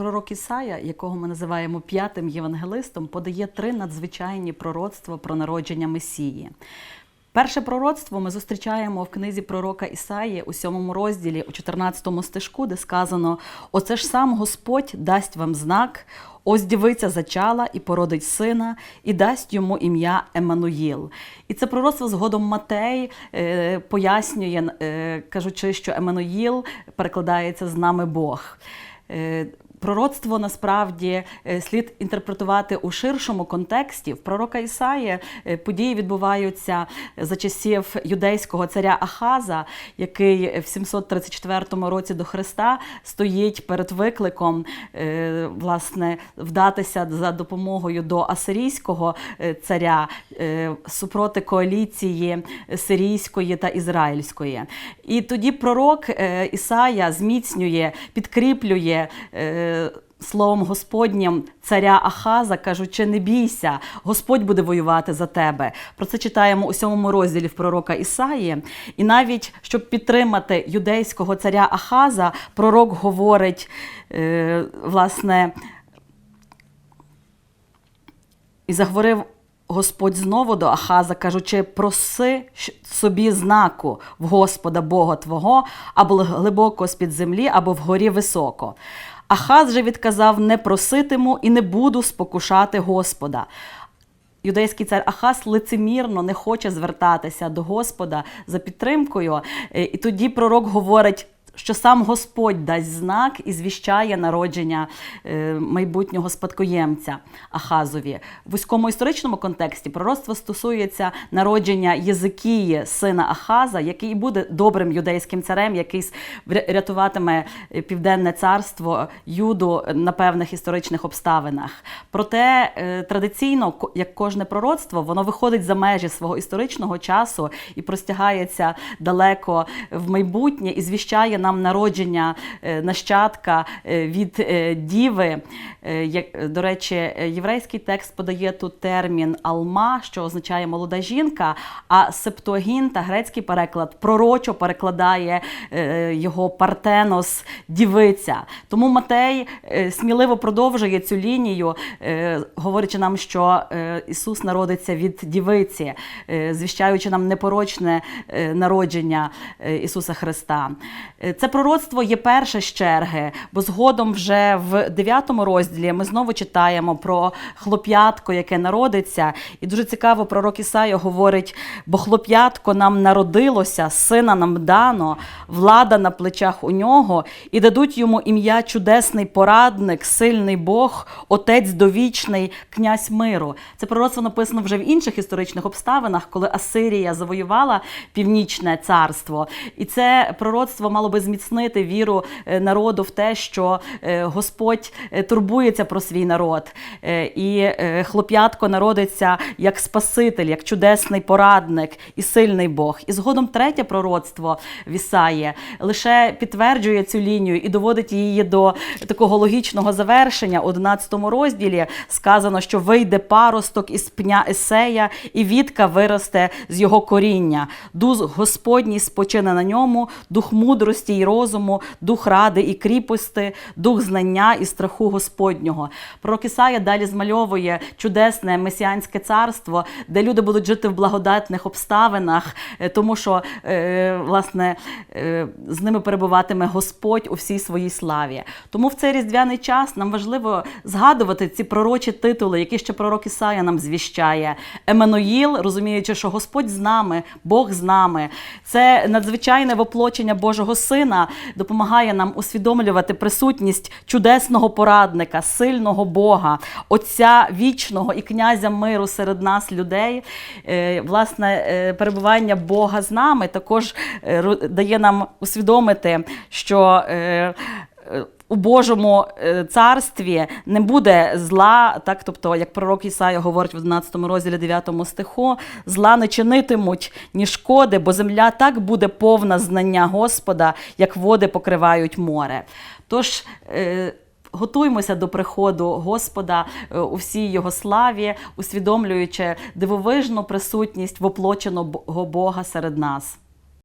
Пророк Ісая, якого ми називаємо п'ятим євангелистом, подає три надзвичайні пророцтва про народження Месії. Перше пророцтво ми зустрічаємо в книзі пророка Ісаї у сьомому розділі, у 14 стежку, де сказано: Оце ж сам Господь дасть вам знак, ось дівиця зачала і породить сина, і дасть йому ім'я Еммануїл. І це пророцтво згодом Матей е, пояснює, е, кажучи, що Еммануїл перекладається з нами Бог. Е, Пророцтво насправді е, слід інтерпретувати у ширшому контексті. В пророка Ісаї е, події відбуваються за часів юдейського царя Ахаза, який в 734 році до Христа стоїть перед викликом е, власне вдатися за допомогою до асирійського е, царя е, супроти коаліції сирійської та ізраїльської. І тоді пророк е, Ісая зміцнює, підкріплює. Словом Господнім царя Ахаза, кажучи, не бійся, Господь буде воювати за тебе. Про це читаємо у сьомому розділі в пророка Ісаї. І навіть щоб підтримати юдейського царя Ахаза, пророк говорить, е, власне, і заговорив Господь знову до Ахаза, кажучи, проси собі знаку в Господа Бога Твого, або глибоко з-під землі, або вгорі високо. Ахаз же відказав: не проситиму і не буду спокушати Господа. Юдейський цар Ахас лицемірно не хоче звертатися до Господа за підтримкою. Е, І тоді пророк говорить, що сам Господь дасть знак і звіщає народження е, майбутнього спадкоємця Ахазові. В вузькому історичному контексті пророцтво стосується народження Єзикії, сина Ахаза, який буде добрим юдейським царем, який с- вря- рятуватиме е, південне царство Юду на певних історичних обставинах. Проте е, традиційно, як кожне пророцтво, воно виходить за межі свого історичного часу і простягається далеко в майбутнє і звіщає нам народження е, нащадка е, від е, діви. До речі, єврейський текст подає тут термін алма, що означає молода жінка, а септуагінта, грецький переклад, пророчо перекладає його партенос дівиця. Тому Матей сміливо продовжує цю лінію, говорячи нам, що Ісус народиться від дівиці, звіщаючи нам непорочне народження Ісуса Христа. Це пророцтво є перше з черги, бо згодом вже в 9 розділі ми знову читаємо про хлоп'ятко, яке народиться. І дуже цікаво, пророк Ісая говорить: бо хлоп'ятко нам народилося, сина нам дано, влада на плечах у нього, і дадуть йому ім'я чудесний порадник, сильний Бог, отець довічний, князь миру. Це пророцтво написано вже в інших історичних обставинах, коли Асирія завоювала північне царство. І це пророцтво мало би зміцнити віру е, народу в те, що е, Господь е, турбується про свій народ. І хлоп'ятко народиться як Спаситель, як чудесний порадник і сильний Бог. І згодом третє пророцтво в Ісаї лише підтверджує цю лінію і доводить її до такого логічного завершення. У 11 розділі сказано, що вийде паросток із пня Есея, і вітка виросте з його коріння. Дух Господній спочине на ньому, дух мудрості і розуму, дух ради і кріпости, дух знання і страху Господнього. Пророк Ісая далі змальовує чудесне месіанське царство, де люди будуть жити в благодатних обставинах, е, тому що е, власне е, з ними перебуватиме Господь у всій своїй славі. Тому в цей різдвяний час нам важливо згадувати ці пророчі титули, які ще пророк Ісая нам звіщає. Еммануїл, розуміючи, що Господь з нами, Бог з нами. Це надзвичайне воплочення Божого Сина допомагає нам усвідомлювати присутність чудесного порадника, сильного Бога, Отця вічного і князя миру серед нас, людей. Е, Власне, е, перебування Бога з нами також е, дає нам усвідомити, що. У Божому е, царстві не буде зла, так тобто, як пророк Ісая говорить в 11 розділі 9 стиху, зла не чинитимуть ні шкоди, бо земля так буде повна знання Господа, як води покривають море. Тож е, готуймося до приходу Господа е, у всій його славі, усвідомлюючи дивовижну присутність воплоченого Бога серед нас.